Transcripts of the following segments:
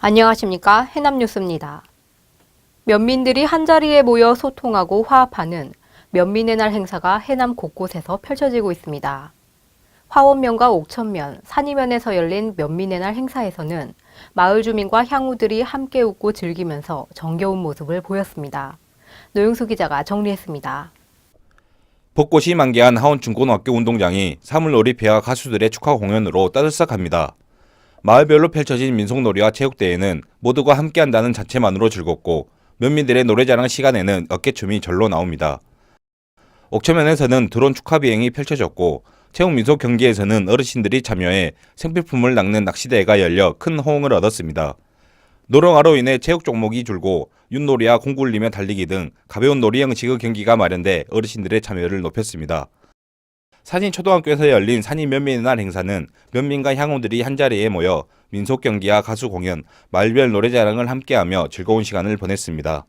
안녕하십니까. 해남뉴스입니다. 면민들이 한자리에 모여 소통하고 화합하는 면민의 날 행사가 해남 곳곳에서 펼쳐지고 있습니다. 화원면과 옥천면, 산이면에서 열린 면민의 날 행사에서는 마을 주민과 향우들이 함께 웃고 즐기면서 정겨운 모습을 보였습니다. 노영수 기자가 정리했습니다. 벚꽃이 만개한 하원중고등학교 운동장이 사물놀이패와 가수들의 축하 공연으로 따뜻합니다. 마을별로 펼쳐진 민속놀이와 체육대회는 모두가 함께한다는 자체만으로 즐겁고 면민들의 노래자랑 시간에는 어깨춤이 절로 나옵니다. 옥천면에서는 드론 축하 비행이 펼쳐졌고 체육민속 경기에서는 어르신들이 참여해 생필품을 낚는 낚시대회가 열려 큰 호응을 얻었습니다. 노령화로 인해 체육 종목이 줄고 윷놀이와 공 굴리며 달리기 등 가벼운 놀이 형식의 경기가 마련돼 어르신들의 참여를 높였습니다. 산인 초등학교에서 열린 산인 면민의 날 행사는 면민과 향우들이 한자리에 모여 민속 경기와 가수 공연, 말별 노래자랑을 함께하며 즐거운 시간을 보냈습니다.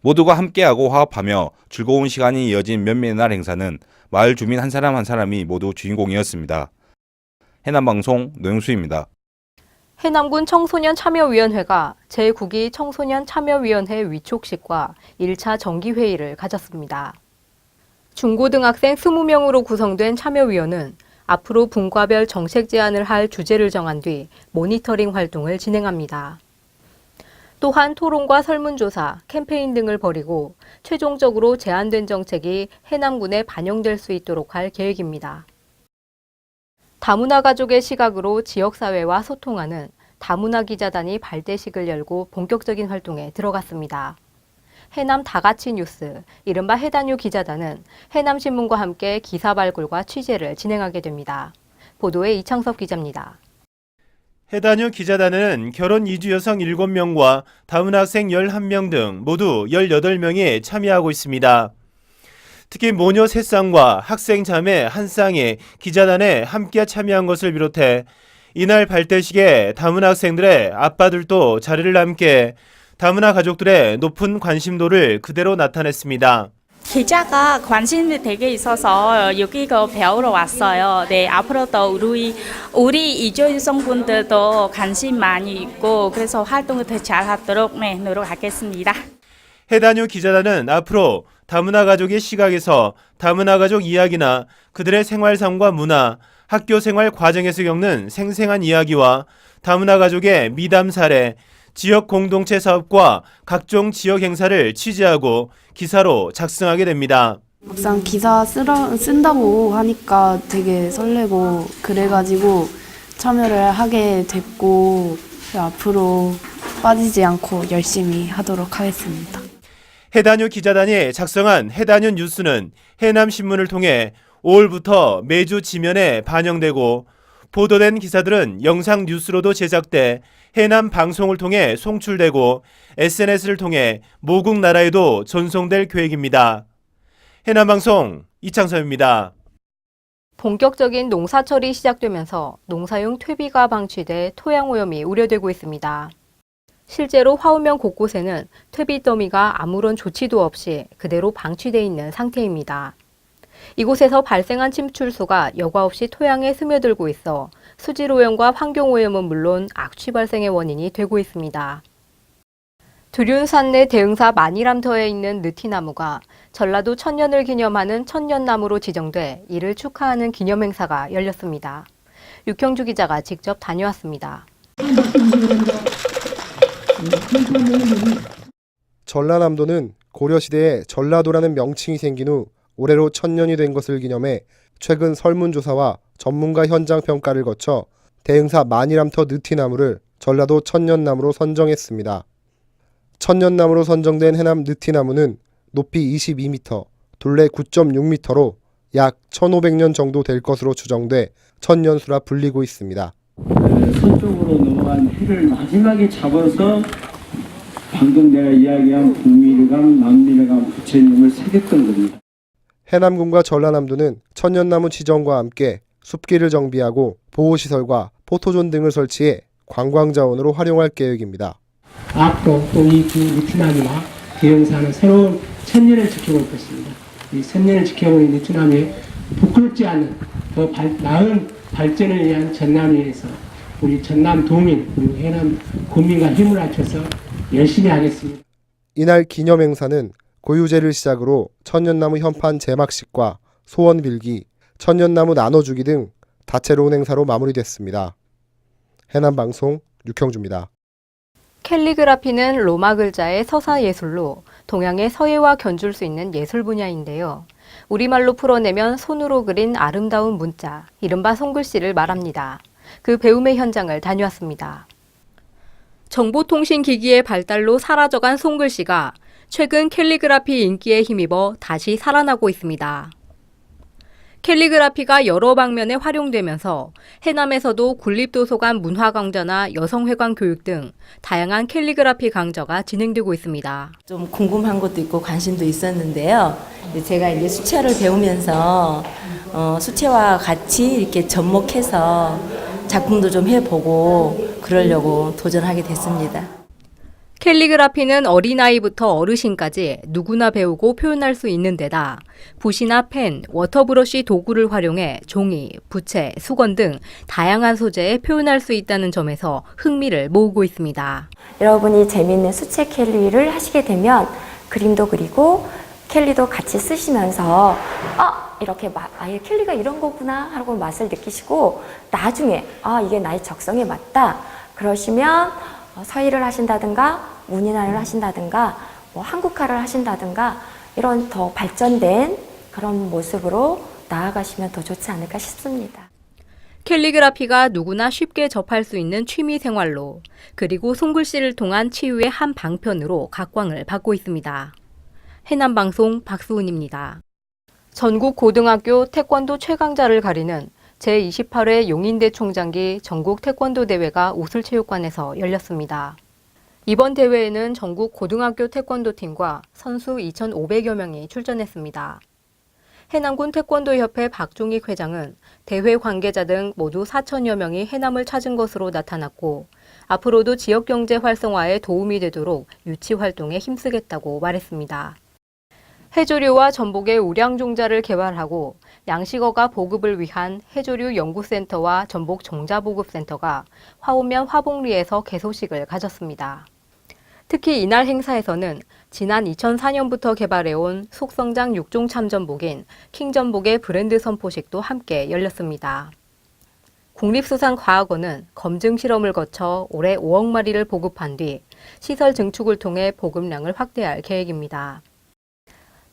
모두가 함께하고 화합하며 즐거운 시간이 이어진 면민의 날 행사는 마을 주민 한 사람 한 사람이 모두 주인공이었습니다. 해남방송 노영수입니다. 해남군 청소년 참여위원회가 제9기 청소년 참여위원회 위촉식과 1차 정기회의를 가졌습니다. 중고등학생 20명으로 구성된 참여위원은 앞으로 분과별 정책 제안을 할 주제를 정한 뒤 모니터링 활동을 진행합니다. 또한 토론과 설문조사, 캠페인 등을 벌이고 최종적으로 제안된 정책이 해남군에 반영될 수 있도록 할 계획입니다. 다문화 가족의 시각으로 지역사회와 소통하는 다문화 기자단이 발대식을 열고 본격적인 활동에 들어갔습니다. 해남 다같이 뉴스, 이른바 해단유 기자단은 해남신문과 함께 기사 발굴과 취재를 진행하게 됩니다. 보도에 이창섭 기자입니다. 해단유 기자단은 결혼 이주 여성 7명과 다문 학생 11명 등 모두 18명이 참여하고 있습니다. 특히 모녀 3쌍과 학생 자매 1쌍이 기자단에 함께 참여한 것을 비롯해 이날 발대식에 다문 학생들의 아빠들도 자리를 함께 다문화 가족들의 높은 관심도를 그대로 나타냈습니다. 기자가 관심이 되게 있어서 여기 그 배우러 왔어요. 네, 앞으로도 우리 우리 이주 여성분들도 관심 많이 있고 그래서 활동을 더 잘하도록 네, 노력하겠습니다. 해단유 기자단은 앞으로 다문화 가족의 시각에서 다문화 가족 이야기나 그들의 생활상과 문화, 학교 생활 과정에서 겪는 생생한 이야기와 다문화 가족의 미담 사례, 지역 공동체 사업과 각종 지역 행사를 취재하고 기사로 작성하게 됩니다. 막상 기사 쓰라, 쓴다고 하니까 되게 설레고 그래가지고 참여를 하게 됐고 앞으로 빠지지 않고 열심히 하도록 하겠습니다. 해단유 기자단이 작성한 해단유 뉴스는 해남신문을 통해 5월부터 매주 지면에 반영되고 보도된 기사들은 영상 뉴스로도 제작돼 해남 방송을 통해 송출되고 SNS를 통해 모국 나라에도 전송될 계획입니다. 해남 방송 이창섭입니다. 본격적인 농사철이 시작되면서 농사용 퇴비가 방치돼 토양 오염이 우려되고 있습니다. 실제로 화우면 곳곳에는 퇴비 더미가 아무런 조치도 없이 그대로 방치돼 있는 상태입니다. 이곳에서 발생한 침출수가 여과 없이 토양에 스며들고 있어 수질 오염과 환경 오염은 물론 악취 발생의 원인이 되고 있습니다. 두륜산 내 대흥사 마니람터에 있는 느티나무가 전라도 천년을 기념하는 천년나무로 지정돼 이를 축하하는 기념행사가 열렸습니다. 육형주 기자가 직접 다녀왔습니다. 전라남도는 고려시대에 전라도라는 명칭이 생긴 후 올해로 천년이 된 것을 기념해 최근 설문조사와 전문가 현장 평가를 거쳐 대흥사 마니람터 느티나무를 전라도 천년나무로 선정했습니다. 천년나무로 선정된 해남 느티나무는 높이 22m, 둘레 9.6m로 약 1500년 정도 될 것으로 추정돼 천년수라 불리고 있습니다. 그 서쪽으로 넘어간 해를 마지막에 잡아서 방금 내가 이야기한 북미르감, 남미르감 부처님을 새겼던 겁니다. 해남군과 전라남도는 천년나무 지정과 함께 숲길을 정비하고 보호시설과 포토존 등을 설치해 관광자원으로 활용할 계획입니다. 앞으로 또이두 니트남이나 대형사는 새로운 천년을 지켜볼 것입니다. 이 천년을 지켜보는 니트남이 부끄럽지 않은 더 발, 나은 발전을 위한 전남을 위해서 우리 전남 도민 그리고 해남 국민과 힘을 합쳐서 열심히 하겠습니다. 이날 기념 행사는 고유제를 시작으로 천년나무 현판 제막식과 소원 빌기, 천년나무 나눠주기 등 다채로운 행사로 마무리됐습니다. 해남방송 육형주입니다. 캘리그라피는 로마 글자의 서사 예술로 동양의 서예와 견줄 수 있는 예술 분야인데요. 우리말로 풀어내면 손으로 그린 아름다운 문자, 이른바 손글씨를 말합니다. 그 배움의 현장을 다녀왔습니다. 정보통신기기의 발달로 사라져간 손글씨가 최근 캘리그라피 인기에 힘입어 다시 살아나고 있습니다. 캘리그라피가 여러 방면에 활용되면서 해남에서도 군립도서관 문화강좌나 여성회관 교육 등 다양한 캘리그라피 강좌가 진행되고 있습니다. 좀 궁금한 것도 있고 관심도 있었는데요. 제가 이제 수채를 배우면서 어, 수채와 같이 이렇게 접목해서 작품도 좀 해보고 그러려고 도전하게 됐습니다. 캘리그라피는 어린아이부터 어르신까지 누구나 배우고 표현할 수 있는 데다 붓이나 펜, 워터브러쉬 도구를 활용해 종이, 부채, 수건 등 다양한 소재에 표현할 수 있다는 점에서 흥미를 모으고 있습니다. 여러분이 재미있는 수채 캘리를 하시게 되면 그림도 그리고 캘리도 같이 쓰시면서 아 이렇게 마, 아예 캘리가 이런 거구나 하고 맛을 느끼시고 나중에 아 이게 나의 적성에 맞다 그러시면 어, 서예를 하신다든가 문인화를 하신다든가 뭐 한국화를 하신다든가 이런 더 발전된 그런 모습으로 나아가시면 더 좋지 않을까 싶습니다. 캘리그라피가 누구나 쉽게 접할 수 있는 취미 생활로 그리고 손글씨를 통한 치유의 한 방편으로 각광을 받고 있습니다. 해남방송 박수은입니다. 전국 고등학교 태권도 최강자를 가리는 제28회 용인대 총장기 전국 태권도 대회가 우슬체육관에서 열렸습니다. 이번 대회에는 전국 고등학교 태권도 팀과 선수 2,500여 명이 출전했습니다. 해남군 태권도협회 박종익 회장은 대회 관계자 등 모두 4천여 명이 해남을 찾은 것으로 나타났고 앞으로도 지역 경제 활성화에 도움이 되도록 유치 활동에 힘쓰겠다고 말했습니다. 해조류와 전복의 우량종자를 개발하고 양식어가 보급을 위한 해조류 연구센터와 전복 종자 보급센터가 화오면 화복리에서 개소식을 가졌습니다. 특히 이날 행사에서는 지난 2004년부터 개발해온 속성장 육종 참전복인 킹전복의 브랜드 선포식도 함께 열렸습니다. 국립수산과학원은 검증 실험을 거쳐 올해 5억 마리를 보급한 뒤 시설 증축을 통해 보급량을 확대할 계획입니다.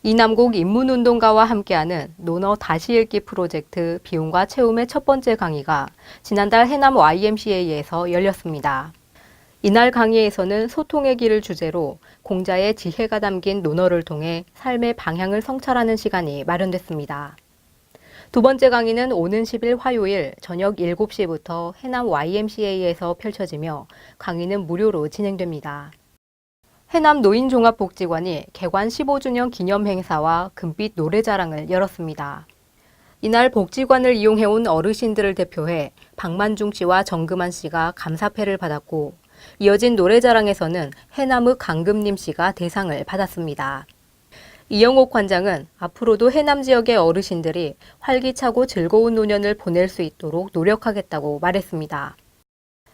이남국 인문운동가와 함께하는 논어 다시 읽기 프로젝트 비용과 채움의 첫 번째 강의가 지난달 해남 YMCA에서 열렸습니다. 이날 강의에서는 소통의 길을 주제로 공자의 지혜가 담긴 논어를 통해 삶의 방향을 성찰하는 시간이 마련됐습니다. 두 번째 강의는 오는 10일 화요일 저녁 7시부터 해남 YMCA에서 펼쳐지며 강의는 무료로 진행됩니다. 해남 노인종합복지관이 개관 15주년 기념 행사와 금빛 노래자랑을 열었습니다. 이날 복지관을 이용해온 어르신들을 대표해 박만중 씨와 정금환 씨가 감사패를 받았고 이어진 노래자랑에서는 해남의 강금님 씨가 대상을 받았습니다. 이영옥 관장은 앞으로도 해남 지역의 어르신들이 활기차고 즐거운 노년을 보낼 수 있도록 노력하겠다고 말했습니다.